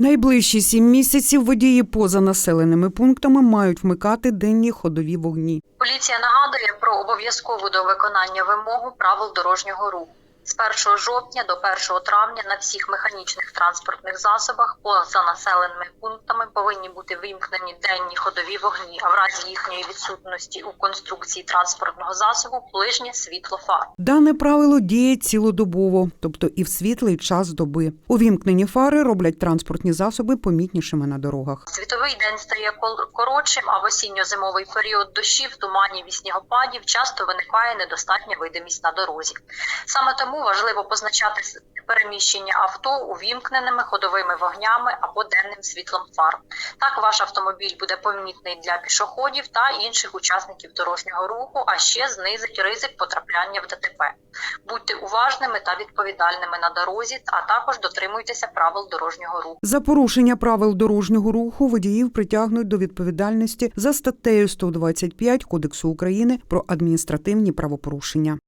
Найближчі сім місяців водії поза населеними пунктами мають вмикати денні ходові вогні. Поліція нагадує про обов'язкову до виконання вимогу правил дорожнього руху. З 1 жовтня до 1 травня на всіх механічних транспортних засобах поза населеними пунктами повинні бути вимкнені денні ходові вогні, а в разі їхньої відсутності у конструкції транспортного засобу ближнє світло фар. Дане правило діє цілодобово, тобто і в світлий час доби. Увімкнені фари роблять транспортні засоби помітнішими на дорогах. Світовий день стає коротшим, а в осінньо-зимовий період дощів, туманів і снігопадів часто виникає недостатня видимість на дорозі. Саме тому важливо позначати переміщення авто увімкненими ходовими вогнями або денним світлом фар. Так ваш автомобіль буде помітний для пішоходів та інших учасників дорожнього руху, а ще знизить ризик потрапляння в ДТП. Будьте уважними та відповідальними на дорозі, а також дотримуйтеся правил дорожнього руху. За порушення правил дорожнього руху водіїв притягнуть до відповідальності за статтею 125 Кодексу України про адміністративні правопорушення.